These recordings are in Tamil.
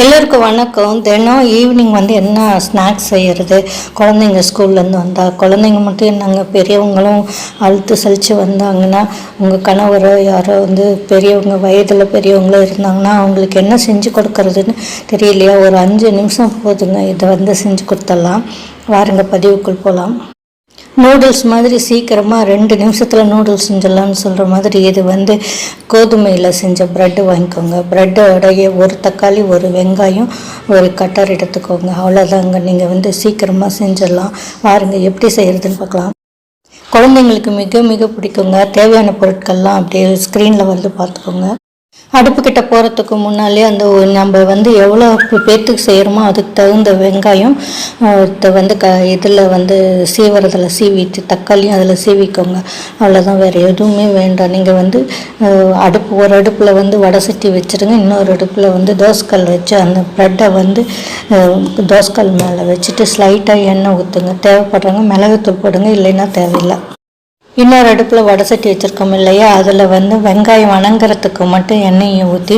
எல்லோருக்கும் வணக்கம். தினம் ஈவினிங் வந்து என்ன ஸ்நாக்ஸ் செய்கிறது குழந்தைங்க ஸ்கூல்லேருந்து வந்தால் குழந்தைங்க மட்டும் என்னங்க? பெரியவங்களும் அழுத்து சலித்து வந்தாங்கன்னா உங்கள் கணவரோ யாரோ வந்து பெரியவங்க வயதில் பெரியவங்களோ இருந்தாங்கன்னா அவங்களுக்கு என்ன செஞ்சு கொடுக்கறதுன்னு தெரியலையா? ஒரு அஞ்சு நிமிஷம் போதுங்க. இதை வந்து செஞ்சு கொடுத்துடலாம். வாருங்க பதிவுக்குள் போகலாம் நூடுல்ஸ் மாதிரி சீக்கிரமாக ரெண்டு நிமிஷத்தில் நூடுல்ஸ் செஞ்சிடலாம்னு சொல்கிற மாதிரி இது வந்து கோதுமையில் செஞ்ச ப்ரெட்டு வாங்கிக்கோங்க. ப்ரெட்டோடைய ஒரு தக்காளி ஒரு வெங்காயம் ஒரு கட்டர் எடுத்துக்கோங்க. அவ்வளோதாங்க நீங்கள் வந்து சீக்கிரமாக செஞ்சிடலாம். பாருங்கள் எப்படி செய்கிறதுன்னு பார்க்கலாம். குழந்தைங்களுக்கு மிக மிக பிடிக்குங்க. தேவையான பொருட்கள்லாம் அப்படியே ஸ்க்ரீனில் வந்து பார்த்துக்கோங்க. அடுப்புக்கிட்ட போகிறதுக்கு முன்னாலே அந்த நம்ம வந்து எவ்வளோ பேர்த்துக்கு செய்கிறோமோ அதுக்கு தகுந்த வெங்காயம் வந்து க இதில் வந்து சீவரத்தில் சீவிட்டு தக்காளியும் அதில் சீவிக்கோங்க. அவ்வளோதான் வேறு எதுவுமே வேண்டாம். நீங்கள் வந்து அடுப்பு ஒரு அடுப்பில் வந்து வடை சட்டி வச்சுருங்க. இன்னொரு அடுப்பில் வந்து தோசைக்கல் வச்சு அந்த ப்ரெட்டை வந்து தோசைக்கல் மேலே வச்சுட்டு ஸ்லைட்டாக எண்ணெய் ஊற்றுங்க தேவைப்படுறவங்க மிளகுத்தூள் போடுங்க. இல்லைன்னா தேவையில்லை. இன்னொரு அடுப்பில் வடை சட்டி வச்சுருக்கோம் இல்லையா? அதில் வந்து வெங்காயம் வணங்குறதுக்கு மட்டும் எண்ணெயை ஊற்றி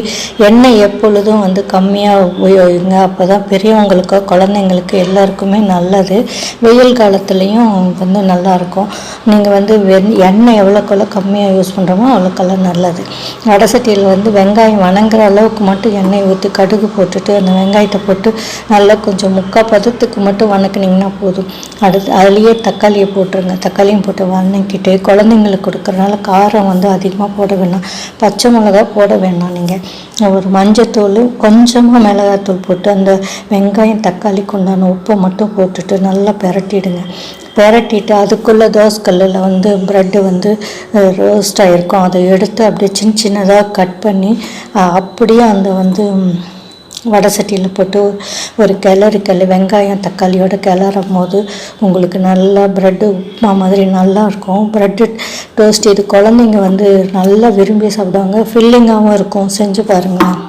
எண்ணெய் எப்பொழுதும் வந்து கம்மியாக உபயோகிங்க. அப்போ தான் பெரியவங்களுக்கோ குழந்தைங்களுக்கு எல்லாருக்குமே நல்லது. வெயில் காலத்துலேயும் வந்து நல்லாயிருக்கும் நீங்கள் வந்து வெண் எண்ணெய் எவ்வளோக்கெவ்வளோ கம்மியாக யூஸ் பண்ணுறோமோ அவ்வளோக்கெல்லாம் நல்லது. வடை சட்டியில் வந்து வெங்காயம் வணங்குற அளவுக்கு மட்டும் எண்ணெய் ஊற்றி கடுகு போட்டுட்டு அந்த வெங்காயத்தை போட்டு நல்லா கொஞ்சம் முக்கால் பதத்துக்கு மட்டும் வணக்குனிங்கன்னா போதும். அடுத்து அதுலேயே தக்காளியை போட்டுருங்க. தக்காளியும் போட்டு வணக்கிட்டு குழந்தைங்களுக்கு கொடுக்கறனால காரம் வந்து அதிகமாக போட வேணாம். பச்சை மிளகா போட வேணாம் நீங்கள் ஒரு மஞ்சத்தூள் கொஞ்சமாக மிளகாத்தூள் போட்டு அந்த வெங்காயம் தக்காளிக்கு உண்டான உப்பை மட்டும் போட்டுட்டு நல்லா பெரட்டிடுங்க. பிரட்டிட்டு அதுக்குள்ளே தோசைக்கல்லில் வந்து ப்ரெட்டு வந்து ரோஸ்ட் ஆகிருக்கும் அதை எடுத்து அப்படியே சின்ன சின்னதாக கட் பண்ணி அப்படியே அந்த வந்து வடை சட்டியில் போட்டு ஒரு கிளறு கிளறி வெங்காயம் தக்காளியோட கிளறும் போது உங்களுக்கு நல்லா ப்ரெட்டு உப்புமா மாதிரி நல்லா இருக்கும். ப்ரெட்டு டோஸ்ட் இது குழந்தைங்க வந்து நல்லா விரும்பி சாப்பிடுவாங்க. ஃபில்லிங்காகவும் இருக்கும். செஞ்சு பாருங்கள்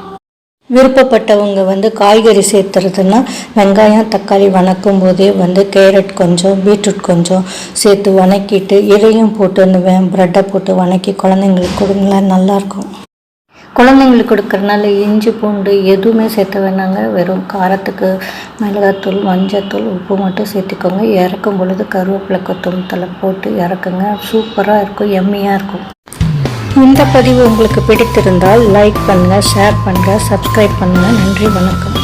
விருப்பப்பட்டவங்க வந்து காய்கறி சேர்த்துறதுன்னா வெங்காயம் தக்காளி வணக்கும் போதே வந்து கேரட் கொஞ்சம் பீட்ரூட் கொஞ்சம் சேர்த்து வணக்கிட்டு இதையும் போட்டு அந்த ப்ரெட்டை போட்டு வணக்கி குழந்தைங்களுக்கு கொடுங்களேன். நல்லாயிருக்கும் குழந்தைங்களுக்கு கொடுக்குறனால இஞ்சி பூண்டு எதுவுமே சேர்த்த வேணாங்க. வெறும் காரத்துக்கு மிளகாத்தூள் மஞ்சத்தூள் உப்பு மட்டும் சேர்த்துக்கோங்க. இறக்கும் பொழுது கருவேப்பிலை கொத்தமல்லி போட்டு இறக்குங்க. சூப்பராக இருக்கும் எம்மியாக இருக்கும். இந்த பதிவு உங்களுக்கு பிடித்திருந்தால் லைக் பண்ணுங்கள் ஷேர் பண்ணுங்கள் சப்ஸ்கிரைப் பண்ணுங்கள் நன்றி வணக்கம்.